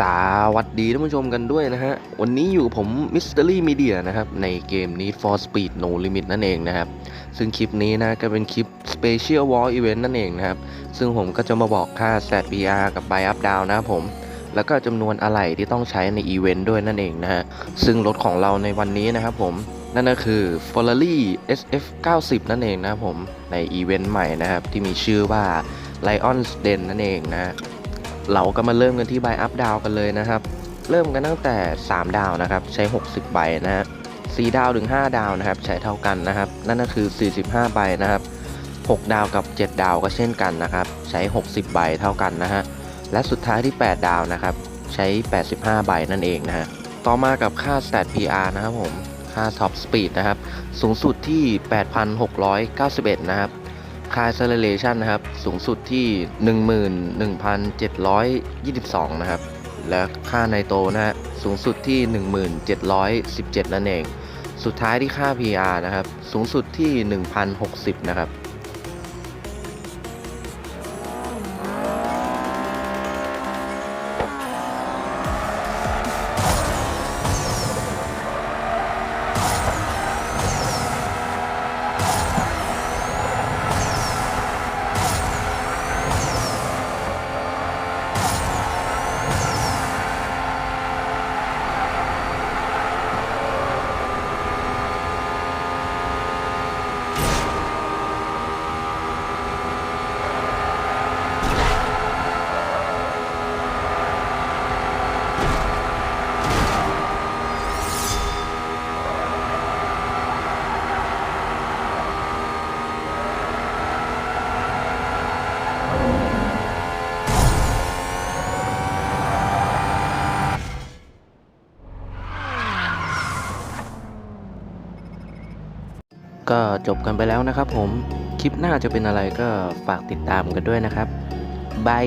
สวัสดีท่านผู้ชมกันด้วยนะฮะ วันนี้อยู่ผม Mystery Media นะครับ ในเกม Need for Speed No Limit นั่นเองนะครับ ซึ่งคลิปนี้นะก็เป็นคลิป Special War Event นั่นเองนะครับ ซึ่งผมก็จะมาบอกค่า ZPR กับ Buy Up Down นะครับผม แล้วก็จำนวนอะไหล่ที่ต้องใช้ในอีเวนต์ด้วยนั่นเองนะฮะ ซึ่งรถของเราในวันนี้นะครับผม นั่นก็คือ Ferrari SF 90 นั่นเองนะครับผม ในอีเวนต์ใหม่นะครับที่มีชื่อว่า Lions Den นั่นเองนะ เราก็มาเริ่มกันที่ใบอัพดาวกันเลยนะครับ เริ่มกันตั้งแต่ 3 ดาวนะครับ ใช้ 60 ใบนะฮะ4ดาวถึง 5 ดาวนะครับ ใช้เท่ากันนะครับ นั่นก็คือ 45 ใบนะครับ 6 ดาวกับ 7 ดาวก็เช่นกันนะครับ ใช้ 60 ใบเท่ากันนะฮะและสุดท้ายที่ 8 ดาวนะครับ ใช้ 85 ใบนั่นเองนะฮะต่อมากับค่า Stat PR นะครับผมค่า Top Speed นะครับ สูงสุดที่ 8,691 นะครับ ค่า acceleration นะครับ สูงสุดที่ 11,722 นะครับ และค่าไนโตรนะฮะสูงสุดที่ 1717 นั่นเอง สุดท้ายที่ค่า PR นะครับ สูงสุดที่ 1,060 นะครับ ก็จบกันไปแล้วนะครับผม คลิปหน้าจะเป็นอะไรก็ฝากติดตามกันด้วยนะครับบาย